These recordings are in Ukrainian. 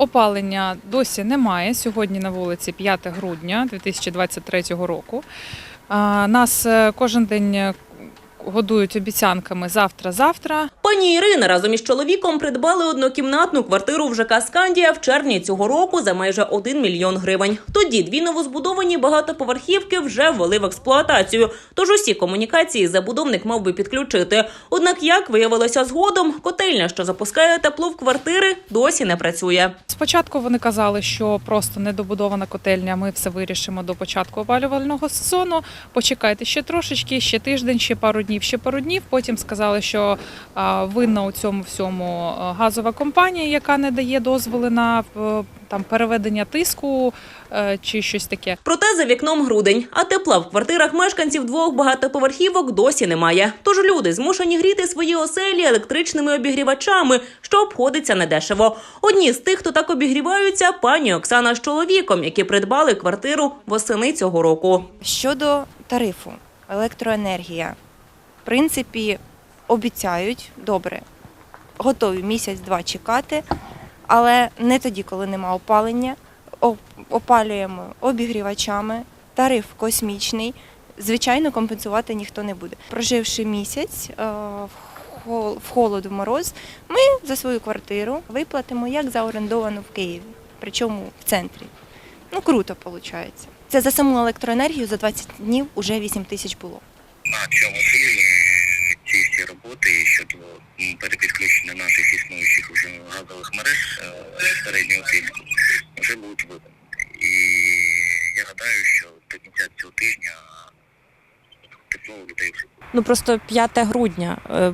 Опалення досі немає. Сьогодні на вулиці 5 грудня 2023 року. Нас е, кожен день годують обіцянками завтра-завтра. Пані Ірина разом із чоловіком придбали однокімнатну квартиру в ЖК Скандія в червні цього року за майже 1 мільйон гривень. Тоді дві новозбудовані багатоповерхівки вже ввели в експлуатацію. Тож усі комунікації забудовник мав би підключити. Однак, як виявилося згодом, котельня, що запускає тепло в квартири, досі не працює. Спочатку вони казали, що просто недобудована котельня. Ми все вирішимо до початку опалювального сезону. Почекайте ще трошечки, ще тиждень, ще пару днів, ще пару днів. Потім сказали, що винна у цьому всьому газова компанія, яка не дає дозволи на е, там переведення тиску е, чи щось таке. Проте за вікном грудень, а тепла в квартирах мешканців двох багатоповерхівок досі немає. Тож люди змушені гріти свої оселі електричними обігрівачами, що обходиться недешево. Одні з тих, хто так обігріваються, пані Оксана з чоловіком, які придбали квартиру восени цього року. Щодо тарифу, електроенергія, принципі, обіцяють добре, готові місяць-два чекати, але не тоді, коли нема опалення. Опалюємо обігрівачами, тариф космічний. Звичайно, компенсувати ніхто не буде. Проживши місяць е, в холод, в мороз, ми за свою квартиру виплатимо як за орендовану в Києві, причому в центрі. Ну, круто виходить. Це за саму електроенергію за 20 днів уже 8 тисяч було. на цьому тижні ці всі роботи щодо м, перепідключення наших існуючих вже газових мереж е, середнього тиску вже будуть виконані. І я гадаю, що до кінця цього тижня тепло людей вже. Ну просто 5 грудня. Е,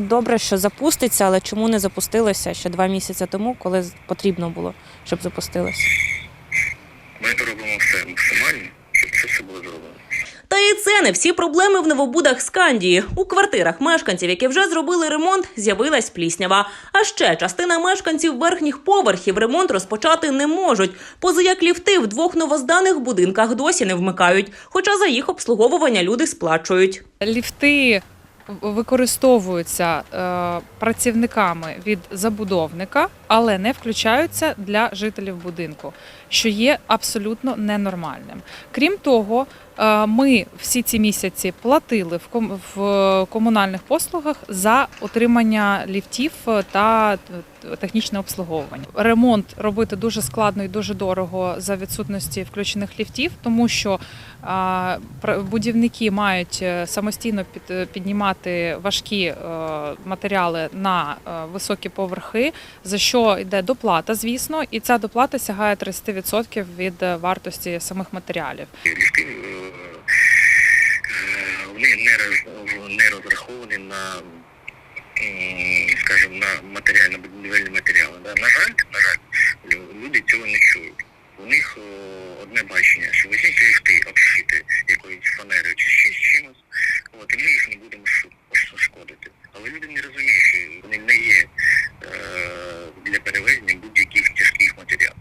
Добре, що запуститься, але чому не запустилося ще два місяці тому, коли потрібно було, щоб запустилося? Ми робимо все максимально, щоб це все було зроблено. Та і це не всі проблеми в новобудах Скандії. У квартирах мешканців, які вже зробили ремонт, з'явилась пліснява. А ще частина мешканців верхніх поверхів ремонт розпочати не можуть. Поза як ліфти в двох новозданих будинках досі не вмикають, хоча за їх обслуговування люди сплачують. Ліфти використовуються е, працівниками від забудовника, але не включаються для жителів будинку, що є абсолютно ненормальним. Крім того, е, ми всі ці місяці платили в комунальних послугах за отримання ліфтів та е, технічне обслуговування. Ремонт робити дуже складно і дуже дорого за відсутності включених ліфтів, тому що будівники мають е, самостійно під, піднімати важкі е, матеріали на е, високі поверхи, за що йде доплата, звісно, і ця доплата сягає 30% від е, вартості самих матеріалів. Ліфти е, е, вони не, розраховані на, скажімо, на матеріально-будівельні матеріали. Да? На жаль, на жаль, лю- люди цього не чують. У них е, одне бачення, що візьміть ліфти обшити якоюсь фанерою чи ще з чимось, от, і ми їх не будемо шу- ш- шкодити. Але люди не розуміють, що вони не є е, для перевезення будь-яких тяжких матеріалів.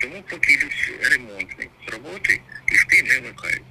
Тому поки йдуть ремонтні роботи, ліфти не вмикають.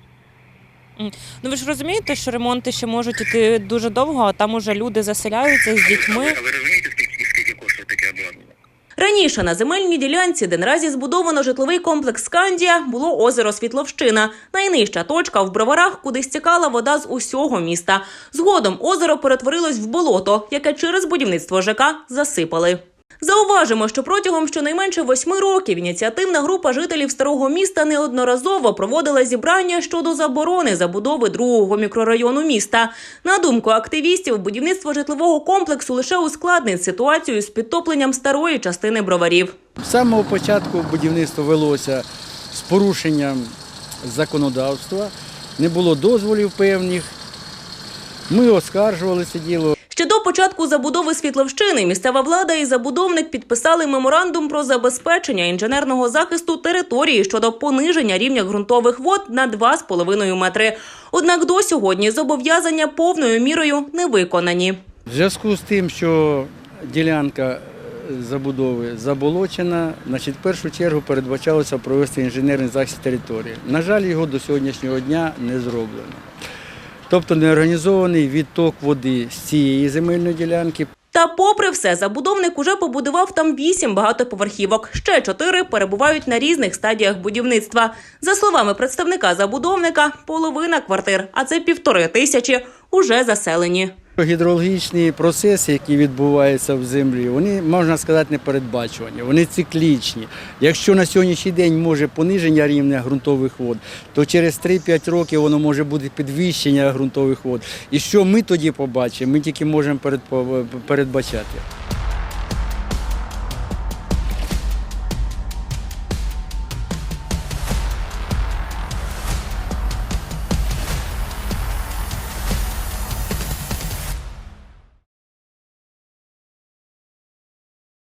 Ну ви ж розумієте, що ремонти ще можуть іти дуже довго, а там уже люди заселяються з дітьми. А ви розумієте, скільки, скільки коштує таке обладнання? Раніше на земельній ділянці, де наразі збудовано житловий комплекс Скандія, було озеро Світловщина. Найнижча точка в броварах, куди стікала вода з усього міста. Згодом озеро перетворилось в болото, яке через будівництво ЖК засипали. Зауважимо, що протягом щонайменше восьми років ініціативна група жителів старого міста неодноразово проводила зібрання щодо заборони забудови другого мікрорайону міста. На думку активістів, будівництво житлового комплексу лише ускладнить ситуацію з підтопленням старої частини броварів. З самого початку будівництво велося з порушенням законодавства, не було дозволів певних. Ми оскаржували це діло. Початку забудови Світловщини місцева влада і забудовник підписали меморандум про забезпечення інженерного захисту території щодо пониження рівня ґрунтових вод на 2,5 метри. Однак до сьогодні зобов'язання повною мірою не виконані. В зв'язку з тим, що ділянка забудови заболочена, значить, в першу чергу передбачалося провести інженерний захист території. На жаль, його до сьогоднішнього дня не зроблено. Тобто неорганізований відток води з цієї земельної ділянки Та попри все, забудовник уже побудував там вісім багатоповерхівок. Ще чотири перебувають на різних стадіях будівництва. За словами представника забудовника, половина квартир, а це півтори тисячі, уже заселені. Гідрологічні процеси, які відбуваються в землі, вони можна сказати непередбачувані, вони циклічні. Якщо на сьогоднішній день може пониження рівня ґрунтових вод, то через 3-5 років воно може бути підвищення ґрунтових вод. І що ми тоді побачимо, ми тільки можемо передбачати.